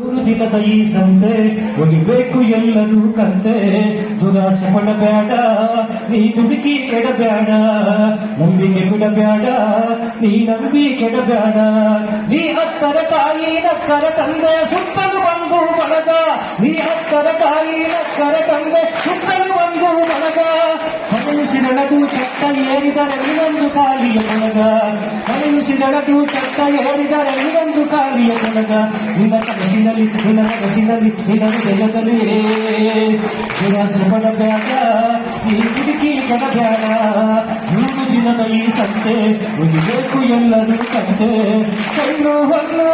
ಮೂರು ದಿನದ ಈ ಸಂತೆ ಒಲಿಬೇಕು ಎಲ್ಲರೂ ಕಂತೆ. ದುರಾಸೆ ಪಡಬೇಡ, ನೀ ದುಡುಕಿ ಕೆಡಬೇಡ. ನಂಬಿಕೆ ಬಿಡಬೇಡ, ನೀ ನಂಬಿ ಕೆಡಬೇಡ. ನೀ ಹತ್ತರ ತಾಯಿ ನಕ್ಕರ ತಂದೆ, ಸುತ್ತಲು ಬಂದು ಬಳಗ. ನೀ ಹತ್ತರ ತಾಯಿ ನಕ್ಕರ ತಂದೆ, ಸುತ್ತಲು ಬಂದು ಬಳಗ. ಚಟ್ಟ ಏರಿದರೆ ಇನ್ನೊಂದು ಕಾಲಿಯ ಬಳಗ. ಮನೆಯುಸಿರಳದು ಚಟ್ಟ ಏರಿದರೆ ಇನ್ನೊಂದು ಕಾಲಿಯ ಬಳಗ. ನಿನ್ನ ಕನಸಿನಲ್ಲಿ ನಿನ್ನ ಕನಸಿನಲ್ಲಿ ನಿನ್ನ ಹೃದಯದಲ್ಲಿ ನಿರಾಸೆ ಪಡಬೇಡ ಈ ಕಿಟಕಿ ಕೆಡಬೇಡ ಮೂರು ದಿನದ ಈ ಸಂತೆ, ಮುಗಿಬೇಕು ಎಲ್ಲರೂ ಕಂತೆ. ಕಣ್ಣು ಹಣ್ಣು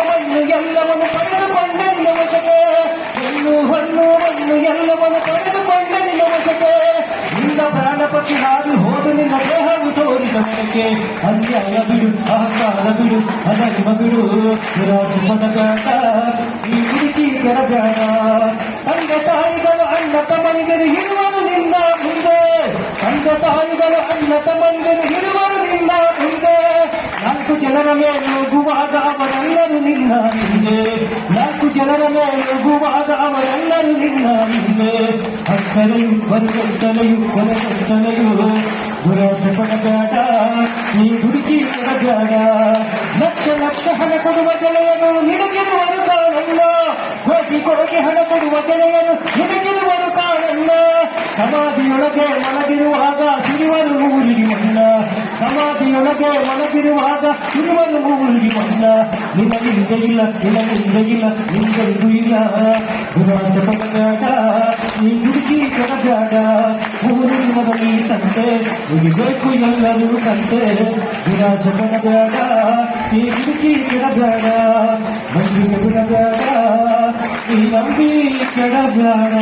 ದೇಹವು ಸೋರಿದ ಮನಕ್ಕೆ ಅನ್ಯಾಯ ಬಿಡು ಅಹಂಕಾರ ಬಿಡು ಅಧರ್ಮ ಬಿಡು ನಿರಾಸೆ ಪಡಬೇಡ ಈ ಕಿಟಕಿ ಕೆಡಬೇಡ ತಂದೆ ತಾಯಿಗಳು ಅಣ್ಣ ತಮ್ಮನಿಗರು ಇರುವರು ನಿನ್ನ ಮುಂದೆ ತಂದೆ ತಾಯಿಗಳು ಅಣ್ಣ ತಮ್ಮನಿಗರು ಇರುವರು ನಿನ್ನ ಮುಂದೆ ನಾಲ್ಕು ಜನರ ಮೇಲೆ ನುಗ್ಗುವಾಗ ಅವರೆಲ್ಲರೂ ನಿನ್ನ ಹಿಂದೆ ನಾಲ್ಕು ಜನರ ಮೇಲೆ ನುಗ್ಗುವಾಗ ಅವರೆಲ್ಲರೂ ನಿನ್ನ ಹಿಂದೆ ಅಕ್ಕರೆಯು ಬರುಗಂಟಲೆಯು ಕೊನೆಗಂಟಲೆಯು ದುರಾಸೆ ಪಡಬೇಡ ನೀ ಹುಡುಕಿ ಕೊಡಬೇಡ ಲಕ್ಷ ಲಕ್ಷ ಹಣ ಕೊಡುವ ಗೆಳೆಯನು ನಿನಗಿರುವರು ಕಾಣಲ್ಲ ಕೋಟಿ ಕೋಟಿ ಹಣ ಕೊಡುವ ಗೆಳೆಯನು ನಿನಗಿರುವರು ಕಾಣಲ್ಲ ಸಮಾಧಿಯೊಳಗೆ ಮಲಗಿರುವಾಗ ಸಿರಿವರು ಊರಿಗೆ ಮಣ್ಣ ಸಮಾಧಿಯೊಳಗೆ ಮಲಗಿರುವಾಗ ಸಿರಿವರು ಊರಿಗೆ ಮಣ್ಣ ನಿನಗಿಂದ ಇಲ್ಲ ನಿನಗಿಂದ ಇಲ್ಲ ನಿಂದರಿಗೂ ಇಲ್ಲ ದುರಾಸೆ ಪಡಬೇಡ ನೀ ಹುಡುಕಿ ಕೊಡಬೇಡ ಮೂರು ದಿನದಲ್ಲಿ ಸಂತೆ ಮುಗಿಬೇಕು ಎಲ್ಲರೂ ಕಂತೆ ನಿರಾಸೆ ಪಡಬೇಡ ನೀ ಹುಡುಕಿ ಕೆಡಬೇಡ ನಂಬಿಕೆ ಬಿಡಬೇಡ ನೀ ನಂಬಿ ಕೆಡಬೇಡ